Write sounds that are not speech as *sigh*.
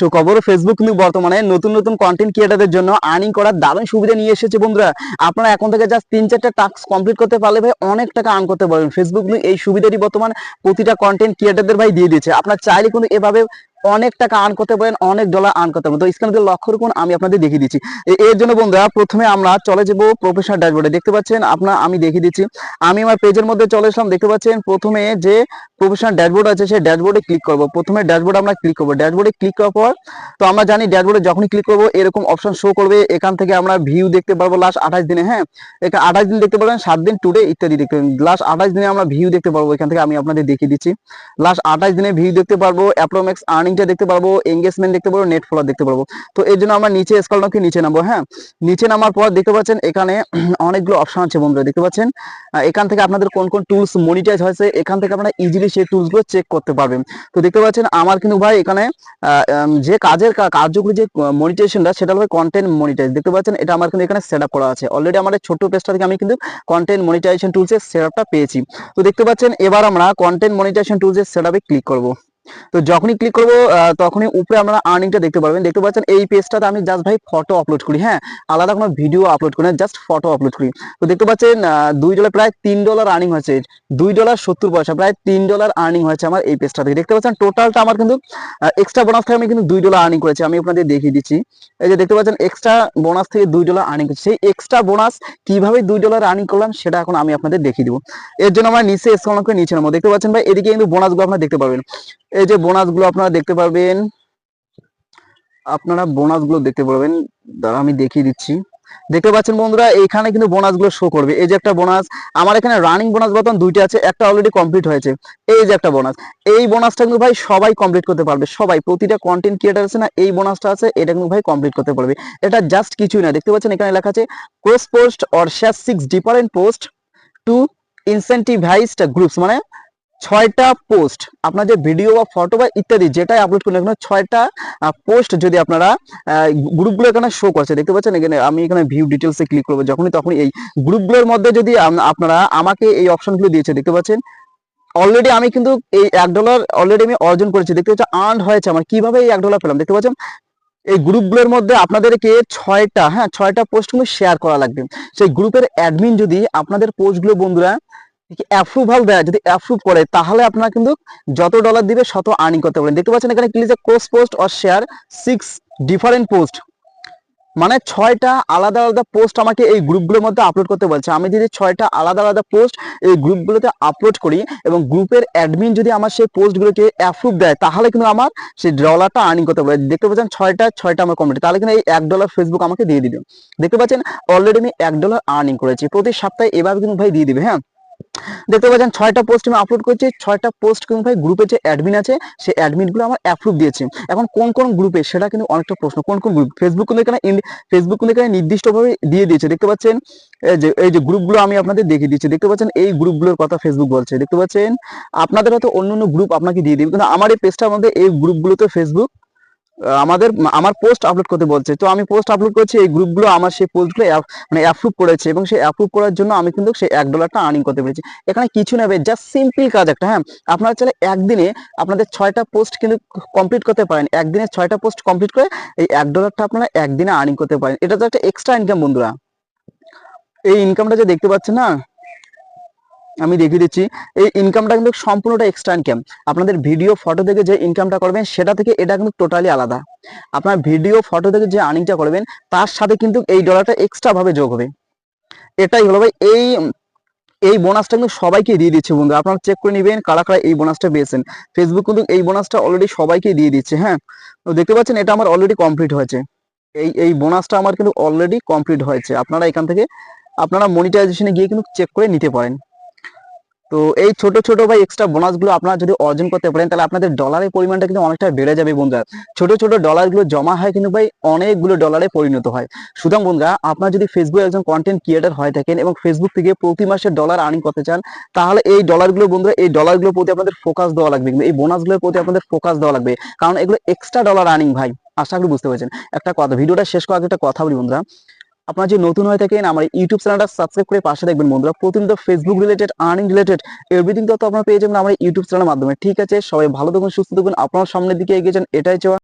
সুখবর ফেসবুক কিন্তু বর্তমানে নতুন নতুন কন্টেন্ট ক্রিয়েটারদের জন্য আর্নিং করার দারুণ সুবিধা নিয়ে এসেছে বন্ধুরা। আপনারা এখন থেকে জাস্ট তিন চারটা টাস্ক কমপ্লিট করতে পারলে ভাই অনেক টাকা আর্ন করতে পারবেন। ফেসবুক এই সুবিধাটি বর্তমান প্রতিটা কন্টেন্ট ক্রিয়েটারদের ভাই দিয়ে দিয়েছে। আপনার চাইলে কিন্তু এভাবে অনেক টাকা আর্ন করতে পারেন, অনেক ডলার আর্ন করতে পারেন। তো স্ক্রিনে লক্ষ্য রাখুন, আমি আপনাদের দেখিয়ে দিচ্ছি। এর জন্য বন্ধুরা, প্রথমে আমরা চলে যাব প্রফেশনাল ড্যাশবোর্ডে দেখতে পাচ্ছেন, আপনার আমি দেখিয়ে দিচ্ছি। আমি আমার পেজের মধ্যে চলে আসলাম দেখতে পাচ্ছেন, প্রথমে যে প্রফেশনাল ড্যাশবোর্ড আছে, সেই ড্যাশবোর্ডে ক্লিক করব। প্রথমে ড্যাশবোর্ড আমরা ক্লিক করব। ড্যাশবোর্ডে ক্লিক করার পর, তো আমরা জানি ড্যাশবোর্ডে যখনই ক্লিক করব, এরকম অপশন শো করবে। এখান থেকে আমরা ভিউ দেখতে পারব লাস্ট আঠাশ দিনে হ্যাঁ? এখানে আঠাশ দিন দেখতে পারবেন, সাত দিন টুডে ইত্যাদি দেখতে পাবেন লাস্ট আঠাশ দিনে আমরা ভিউ দেখতে পারব। এখান থেকে আমি আপনাদের দেখিয়ে দিচ্ছি। লাস্ট আঠাশ দিনে ভিউ দেখতে পারব অ্যাপ্রোম্যাক্স আর্নিংটা দেখতে পারব এঙ্গেজমেন্ট দেখতে পারব নেট ফলোয়ার দেখতে পারব। তো এর জন্য আমরা নিচে স্কল নাকি নিচে নামবো হ্যাঁ? নিচে নামার পর দেখতে পাচ্ছেন এখানে *clears throat* অনেকগুলো অপশন আছে বন্ধুরা, দেখতে পাচ্ছেন? এখান থেকে আপনাদের কোন কোন টুলস মনিটাইজ হয়েছে, এখান থেকে আপনারা ইজিলি সেই টুলসগুলো চেক করতে পারবেন। তো দেখতে পাচ্ছেন আমার কিন্তু ভাই এখানে যে কাজের কার্যকরী যে মনিটাইজেশনটা সেটা হলো কন্টেন্ট মনিটাইজ দেখতে পাচ্ছেন এটা আমার কিন্তু এখানে সেট করা আছে। অলরেডি আমার ছোট্ট পেজটা থেকে আমি কিন্তু কন্টেন্ট মনিটাইজেশন টুলসের সেটআপটা পেয়েছি। তো দেখতে পাচ্ছেন এবার আমরা কন্টেন্ট মনিটাইজেশন টুলসের সেটআপে ক্লিক করব। তো যখনই ক্লিক করব তখনই উপরে আপনারা আর্নিংটা দেখতে পারবেন। দেখতে পাচ্ছেন এই পেজটাতে আমি জাস্ট ভাই ফটো আপলোড করি হ্যাঁ? আলাদা কোনো ভিডিও আপলোড করি না জাস্ট ফটো আপলোড করি। তো দেখতে পাচ্ছেন দুই ডলার প্রায় তিন ডলার আর্নিং হয়েছে। দুই ডলার সত্তর পয়সা, প্রায় তিন ডলার আর্নিং হয়েছে আমার এই পেজটা থেকে দেখতে পাচ্ছেন টোটালটা আমার কিন্তু এক্সট্রা বোনাস থেকে আমি কিন্তু দুই ডলার আর্নিং করেছি, আমি আপনাদের দেখিয়ে দিচ্ছি। এই যে দেখতে পাচ্ছেন এক্সট্রা বোনাস থেকে দুই ডলার আর্নিং করছি সেই এক্সট্রা বোনাস কীভাবে দুই ডলার আর্নিং করলাম, সেটা এখন আমি আপনাদের দেখিয়ে দিব। এর জন্য আমরা নিচে স্কল নিচে নামবো। দেখতে পাচ্ছেন ভাই, এদিকে কিন্তু বোনাসগুলো আপনারা দেখতে পারবেন। এই যে বোনাসগুলো আপনারা দেখতে পারবেন, আপনারা বোনাসগুলো দেখতে পারবেন। দাঁড়া আমি দেখিয়ে দিচ্ছি। দেখতে পাচ্ছেন বন্ধুরা এখানে কিন্তু বোনাসগুলো শো করবে। এই যে একটা বোনাস, আমার এখানে রানিং বোনাস বর্তমান দুইটা আছে, একটা অলরেডি কমপ্লিট হয়েছে। এই যে একটা বোনাস, এই বোনাসটা কিন্তু ভাই সবাই কমপ্লিট করতে পারবে। সবাই, প্রতিটা কন্টেন্ট ক্রিয়েটার আছে না, এই বোনাসটা আছে, এটা কিন্তু ভাই কমপ্লিট করতে পারবে। এটা জাস্ট কিছুই না। দেখতে পাচ্ছেন এখানে লেখা আছে cross post or share six different post to incentivised groups মানে ছয়টা পোস্ট আপনার যে ভিডিও বা ফটো বা ইত্যাদি যেটাই আপলোড করেন, এখানে ছয়টা পোস্ট যদি আপনারা গ্রুপগুলো এখানে শো করছে, দেখতে পাচ্ছেন? এখানে আমি এখানে ভিউ ডিটেলসে ক্লিক করব, যখনই তখনই এই গ্রুপগুলোর মধ্যে যদি আপনারা আমাকে এই অপশনগুলো দিয়েছে, দেখতে পাচ্ছেন? অলরেডি আমি কিন্তু এই এক ডলার অলরেডি আমি অর্জন করেছি, দেখতে পাচ্ছেন? আর্ন হয়েছে আমার। কীভাবে এই এক ডলার পেলাম? দেখতে পাচ্ছেন? এই গ্রুপগুলোর মধ্যে আপনাদেরকে ছয়টা হ্যাঁ ছয়টা পোস্ট কিন্তু শেয়ার করা লাগবে। সেই গ্রুপের অ্যাডমিন যদি আপনাদের পোস্টগুলো বন্ধুরা অ্যাপ্রুভাল দেয়, যদি অ্যাপ্রুভ করে, তাহলে আপনারা কিন্তু যত ডলার দিবে শত আর্নিং করতে পারেন দেখতে পাচ্ছেন এখানে click cross post or share six different post মানে ছয়টা আলাদা আলাদা পোস্ট আমাকে এই গ্রুপগুলোর মধ্যে আপলোড করতে বলছে। আমি যদি ছয়টা আলাদা আলাদা পোস্ট এই গ্রুপগুলোতে আপলোড করি এবং গ্রুপের অ্যাডমিন যদি আমার সেই পোস্টগুলোকে অ্যাপ্রুভ দেয়, তাহলে কিন্তু আমার সেই ডলারটা আর্নিং করতে পারে দেখতে পাচ্ছেন ছয়টা ছয়টা আমার কমপ্লিট তাহলে কিন্তু এই এক ডলার ফেসবুক আমাকে দিয়ে দিবে। দেখতে পাচ্ছেন অলরেডি আমি এক ডলার আর্নিং করেছি। প্রতি সপ্তাহে এভাবে কিন্তু ভাই দিয়ে দিবে হ্যাঁ? দেখতে পাচ্ছেন, ছয়টা পোস্ট আমি আপলোড করছি, ছয়টা পোস্ট কিন্তু ভাই গ্রুপে যে অ্যাডমিন আছে, সেই অ্যাডমিনগুলো আমার অ্যাপ্রুভ দিয়েছে। এখন কোন কোন গ্রুপে সেটা কিন্তু অনেকটা প্রশ্ন, কোন কোন গ্রুপ ফেসবুক কিন্তু এখানে ফেসবুক কিন্তু এখানে নির্দিষ্টভাবে দিয়ে দিয়েছে। দেখতে পাচ্ছেন যে, এই যে গ্রুপগুলো আমি আপনাদের দেখিয়ে দিচ্ছি। দেখতে পাচ্ছেন, এই গ্রুপগুলোর কথা ফেসবুক বলছে। দেখতে পাচ্ছেন, আপনাদের হয়তো অন্য অন্য গ্রুপ আপনাকে দিয়ে দিবে, কিন্তু আমার এই পেজটার মধ্যে এই গ্রুপগুলোতে ফেসবুক আমাদের, আমার পোস্ট আপলোড করতে বলছে। তো আমি পোস্ট আপলোড করছি, এই গ্রুপগুলো আমার সেই পোস্টগুলো মানে অ্যাপ্রুভ করেছে এবং সেই অ্যাপ্রুভ করার জন্য আমি কিন্তু সেই এক ডলারটা আর্নিং করতে পেরেছি। এখানে কিছু নেবে জাস্ট সিম্পল কাজ একটা হ্যাঁ? আপনারা চাইলে একদিনে আপনাদের ছয়টা পোস্ট কিন্তু কমপ্লিট করতে পারেন। একদিনে ছয়টা পোস্ট কমপ্লিট করে এই এক ডলারটা আপনারা একদিনে আর্নিং করতে পারেন। এটা তো একটা এক্সট্রা ইনকাম বন্ধুরা। এই ইনকামটা যে দেখতে পাচ্ছেন না আমি দেখিয়ে দিচ্ছি, এই ইনকামটা কিন্তু সম্পূর্ণটা এক্সট্রা ইনকাম আপনাদের ভিডিও ফটো থেকে যে ইনকামটা করবেন, সেটা থেকে এটা কিন্তু টোটালি আলাদা। আপনার ভিডিও ফটো থেকে যে আর্নিংটা করবেন, তার সাথে কিন্তু এই ডলারটা এক্সট্রা ভাবে যোগ হবে। এটাই হলো ভাই, এই এই বোনাসটা কিন্তু সবাইকে দিয়ে দিচ্ছে বন্ধু। আপনারা চেক করে নেবেন কারা কারা এই বোনাসটা পেয়েছেন। ফেসবুক কিন্তু এই বোনাসটা অলরেডি সবাইকে দিয়ে দিচ্ছে হ্যাঁ? তো দেখতে পাচ্ছেন, এটা আমার অলরেডি কমপ্লিট হয়েছে। এই এই বোনাসটা আমার কিন্তু অলরেডি কমপ্লিট হয়েছে। আপনারা এখান থেকে, আপনারা মনিটাইজেশনে গিয়ে কিন্তু চেক করে নিতে পারেন। তো এই ছোট ছোট ভাই এক্সট্রা বোনাসগুলো আপনারা যদি অর্জন করতে পারেন, তাহলে আপনাদের ডলারের পরিমাণটা কিন্তু অনেকটা বেড়ে যাবে বন্ধুরা। ছোট ছোট ডলারগুলো জমা হয় কিন্তু ভাই অনেকগুলো ডলারে পরিণত হয়। সুতরাং বন্ধুরা, আপনারা যদি ফেসবুকে একজন কন্টেন্ট ক্রিয়েটার হয়ে থাকেন এবং ফেসবুক থেকে প্রতি মাসে ডলার আর্নিং করতে চান, তাহলে এই ডলারগুলো বন্ধুরা, এই ডলারগুলোর প্রতি আপনাদের ফোকাস দেওয়া লাগবে। কিন্তু এই বোনাসগুলোর প্রতি আপনাদের ফোকাস দেওয়া লাগবে। কারণ এগুলো এক্সট্রা ডলার আর্নিং ভাই, আশা করি বুঝতে পারছেন। একটা কথা, ভিডিওটা শেষ করার একটা কথা বলি বন্ধুরা। আপনারা যদি নতুন হয়ে থাকেন, আমার ইউটিউব চ্যানেলটা সাবস্ক্রাইব করে পাশে দেখবেন বন্ধুরা। প্রতিনিয়ত Facebook related earning related everything তথ্য আপনারা পেয়ে যাবেন আমার ইউটিউব চ্যানেলের মাধ্যমে। ঠিক আছে, সবাই ভালো থাকুন, সুস্থ থাকুন, আপনার সামনের দিকে এগিয়ে যান, এটাই চাওয়া।